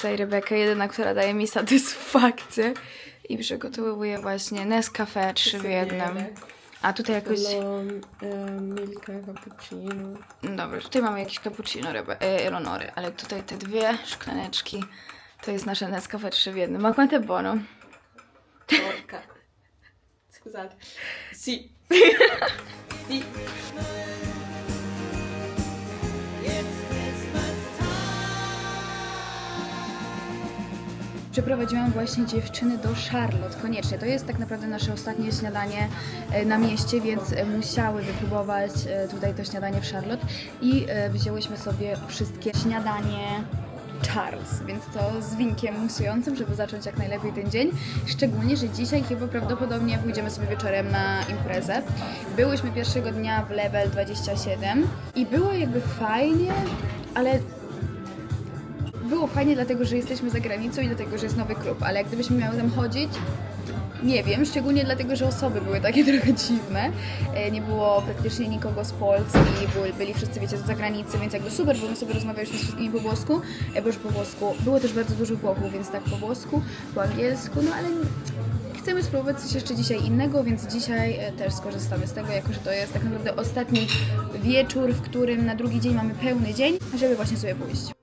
tutaj Rebeka, jedyna, która daje mi satysfakcję. I przygotowuje właśnie Nescafe 3 w jednym. A tutaj jakoś... Milka, cappuccino. Dobra, tutaj mamy jakieś cappuccino, Rebe... e, Eleonory, ale tutaj te dwie szklaneczki to jest nasze Nescafe 3 w jednym. Ma quanto è buono? Porca. Scusate. Sì. sì. Przeprowadziłam właśnie dziewczyny do Charlotte, koniecznie. To jest tak naprawdę nasze ostatnie śniadanie e, na mieście, więc e, musiały wypróbować e, tutaj to śniadanie w Charlotte i wzięłyśmy sobie wszystkie śniadanie Charles, więc to z winkiem musującym, żeby zacząć jak najlepiej ten dzień. Szczególnie, że dzisiaj chyba prawdopodobnie pójdziemy sobie wieczorem na imprezę. Byłyśmy pierwszego dnia w Level 27 i było jakby fajnie, ale było fajnie dlatego, że jesteśmy za granicą i dlatego, że jest nowy klub, ale jak gdybyśmy miały tam chodzić, nie wiem, szczególnie dlatego, że osoby były takie trochę dziwne. E, Nie było praktycznie nikogo z Polski, byli, wszyscy, wiecie, z zagranicy, więc jakby super, bo my sobie rozmawialiśmy z wszystkimi po włosku, e, bo już po włosku. Było też bardzo dużo Włochów, więc tak po włosku, po angielsku, no ale chcemy spróbować coś jeszcze dzisiaj innego, więc dzisiaj e, też skorzystamy z tego, jako że to jest tak naprawdę ostatni wieczór, w którym na drugi dzień mamy pełny dzień, żeby właśnie sobie pójść.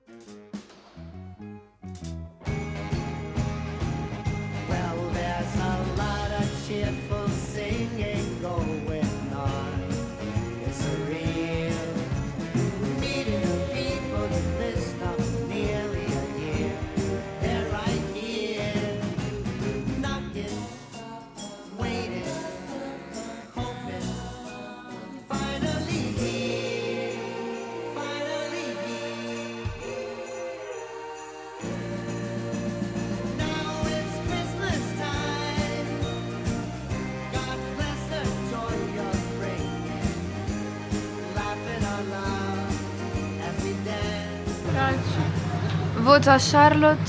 Wódza Charlotte.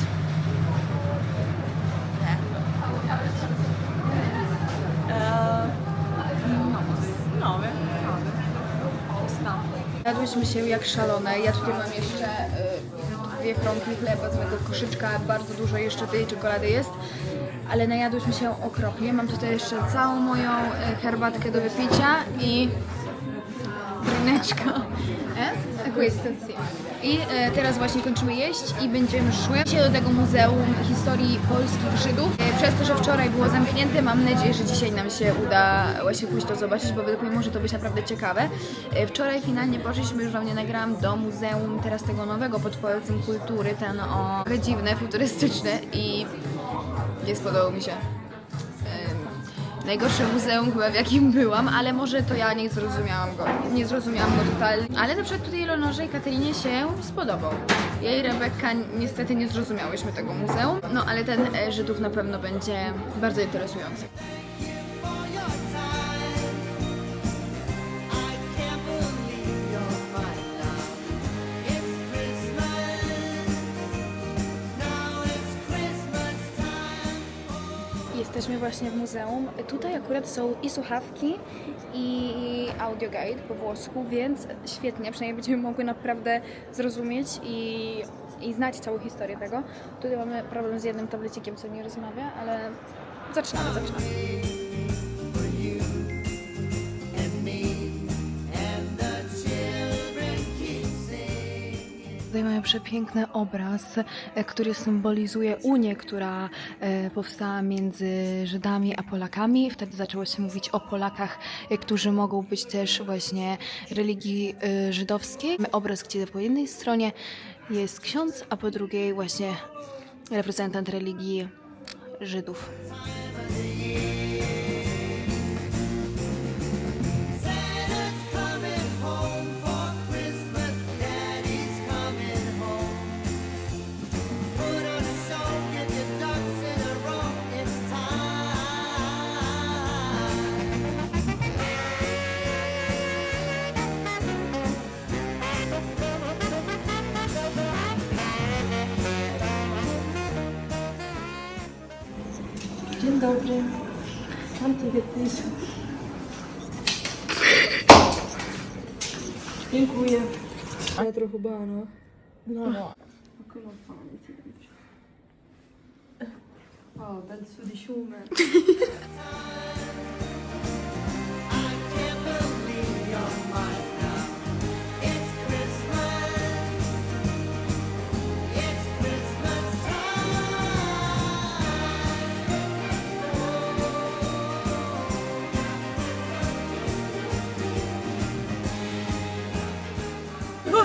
Jadłyśmy się jak szalone. Ja tutaj mam jeszcze y, dwie kromki chleba z mojego koszyczka, bardzo dużo jeszcze tej czekolady jest. Ale najadłyśmy się okropnie. Mam tutaj jeszcze całą moją y, herbatkę do wypicia i drineczko. E? Sì. I e, teraz właśnie kończymy jeść i będziemy szły się do tego Muzeum Historii Polskich Żydów. E, przez to, że wczoraj było zamknięte, mam nadzieję, że dzisiaj nam się uda właśnie pójść to zobaczyć, bo według mnie może to być naprawdę ciekawe. E, wczoraj finalnie poszliśmy, już wam nie do Muzeum teraz tego nowego pod Pałacem Kultury, ten o trochę dziwny, futurystyczny i nie spodobał mi się. Najgorsze muzeum chyba w jakim byłam, ale może to ja nie zrozumiałam go. Nie zrozumiałam go totalnie. Ale na przykład tutaj Eleonorze i Katerinie się spodobał. Ja i niestety nie zrozumiałyśmy tego muzeum, no ale ten e, Żydów na pewno będzie bardzo interesujący. Właśnie w muzeum. Tutaj akurat są i słuchawki, i audioguide po włosku, więc świetnie, przynajmniej będziemy mogły naprawdę zrozumieć i, i znać całą historię tego. Tutaj mamy problem z jednym tablecikiem, co nie rozmawia, ale zaczynamy, zaczynamy. Tutaj mamy przepiękny obraz, e, który symbolizuje Unię, która e, powstała między Żydami a Polakami. Wtedy zaczęło się mówić o Polakach, e, którzy mogą być też właśnie religii żydowskiej. Mamy obraz, gdzie po jednej stronie jest ksiądz, a po drugiej właśnie reprezentant religii Żydów. Dzień dobry. Mam ciebie też. Dziękuję. Ale trochę bano. No, no. Ma come fame ti dice? Oh, bel sudiciume.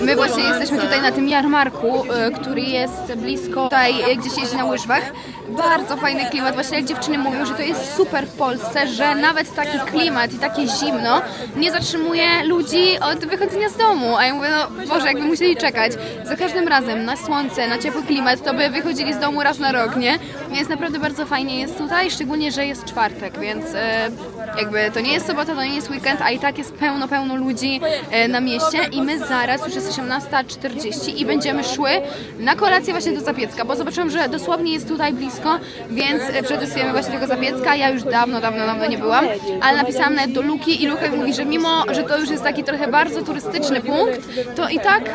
My właśnie jesteśmy tutaj na tym jarmarku, e, który jest blisko tutaj, e, gdzie się jeździ na łyżwach. Bardzo fajny klimat. Właśnie jak dziewczyny mówią, że to jest super w Polsce, że nawet taki klimat i takie zimno nie zatrzymuje ludzi od wychodzenia z domu. A ja mówię, no Boże, jakby musieli czekać. Za każdym razem na słońce, na ciepły klimat, to by wychodzili z domu raz na rok, nie? Więc naprawdę bardzo fajnie jest tutaj, szczególnie, że jest czwartek, więc e, jakby to nie jest sobota, to nie jest weekend, a i tak jest pełno, pełno ludzi e, na mieście i my zaraz, już jest 18.40 i będziemy szły na kolację właśnie do Zapiecka, bo zobaczyłam, że dosłownie jest tutaj blisko, więc e, przetestujemy właśnie tego Zapiecka. Ja już dawno, dawno, dawno nie byłam, ale napisałam nawet do Luki i Luka mówi, że mimo, że to już jest taki trochę bardzo turystyczny punkt, to i tak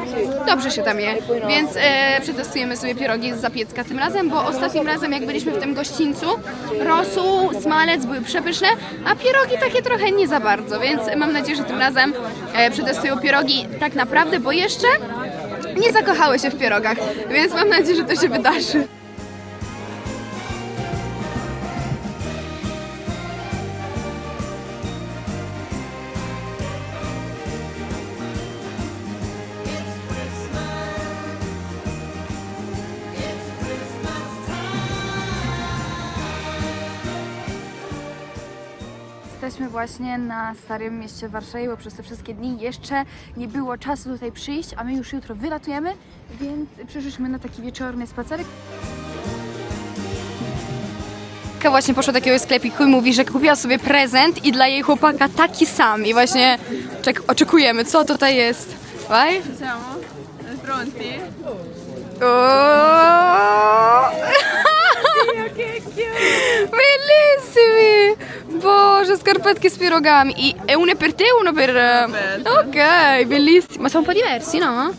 dobrze się tam je, więc e, przetestujemy sobie pierogi z Zapiecka tym razem, bo ostatnim razem jak byliśmy w tym gościńcu, rosół, smalec były przepyszne, a pierogi takie trochę nie za bardzo, więc mam nadzieję, że tym razem e, przetestują pierogi tak naprawdę, bo jeszcze nie zakochały się w pierogach, więc mam nadzieję, że to się wydarzy. Jesteśmy właśnie na Starym Mieście w Warszawie, bo przez te wszystkie dni jeszcze nie było czasu tutaj przyjść, a my już jutro wylatujemy, więc przyszliśmy na taki wieczorny spacerek. Ka właśnie poszła do takiego sklepiku i mówi, że kupiła sobie prezent i dla jej chłopaka taki sam. I właśnie czek- oczekujemy, co tutaj jest. Siamo pronti? Oh! Bellissimi! Boże, scarpetche z pierogami. I è una per te e uno per... Ok, bellissimo. Ma sono un po' diversi, no?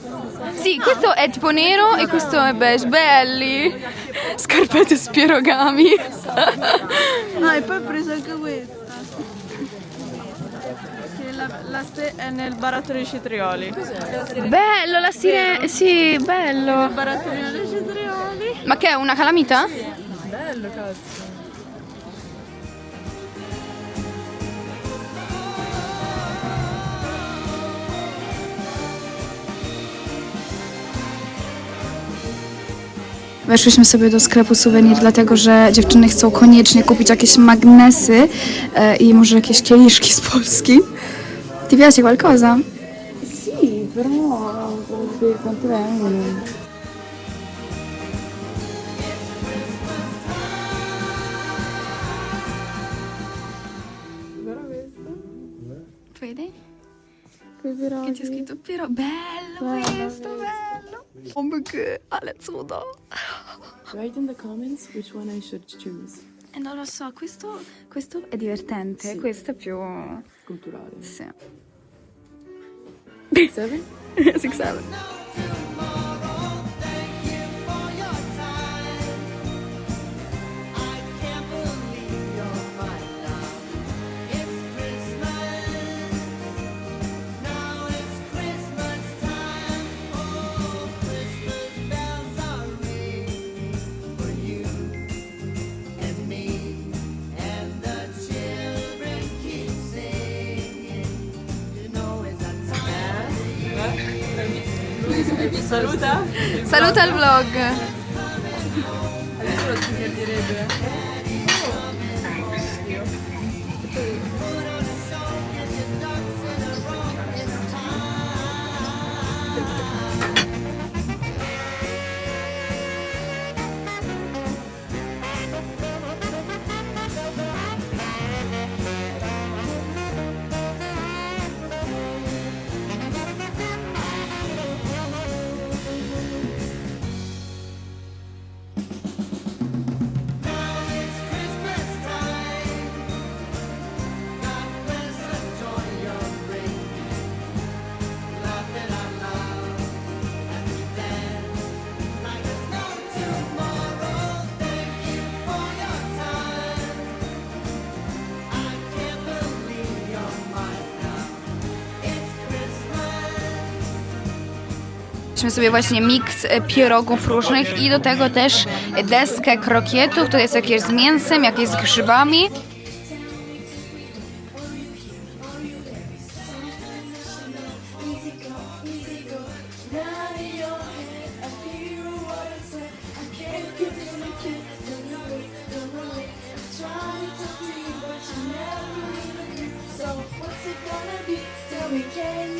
Sì, questo è tipo nero e questo è beige. Belli! Scarpette z pierogami. Ah, e poi ho preso anche questa. Che la, la ste è nel barattolo di cetrioli. Bello, la sirena... Sì, bello. Barattolino dei cetrioli. Ma che è una calamita? Bello, cazzo. Weszłyśmy sobie do sklepu suwenir, dlatego że dziewczyny chcą koniecznie kupić jakieś magnesy e, i może jakieś kieliszki z Polski. Ti piace qualcosa? Sì, però quanto vengono? Vedi? Che però C'è scritto però bello questo, bello. My god, ale cudo. Write in the comments which one I should choose. E non lo so, questo, questo è divertente, questo è più... Culturale. Sì. Seven? Six, seven. Saluta! Saluta il vlog. Adesso lo direbbe. zrobiliśmy sobie właśnie miks pierogów różnych i do tego też deskę krokietów. To jest jakieś z mięsem, jakieś z grzybami. Can you?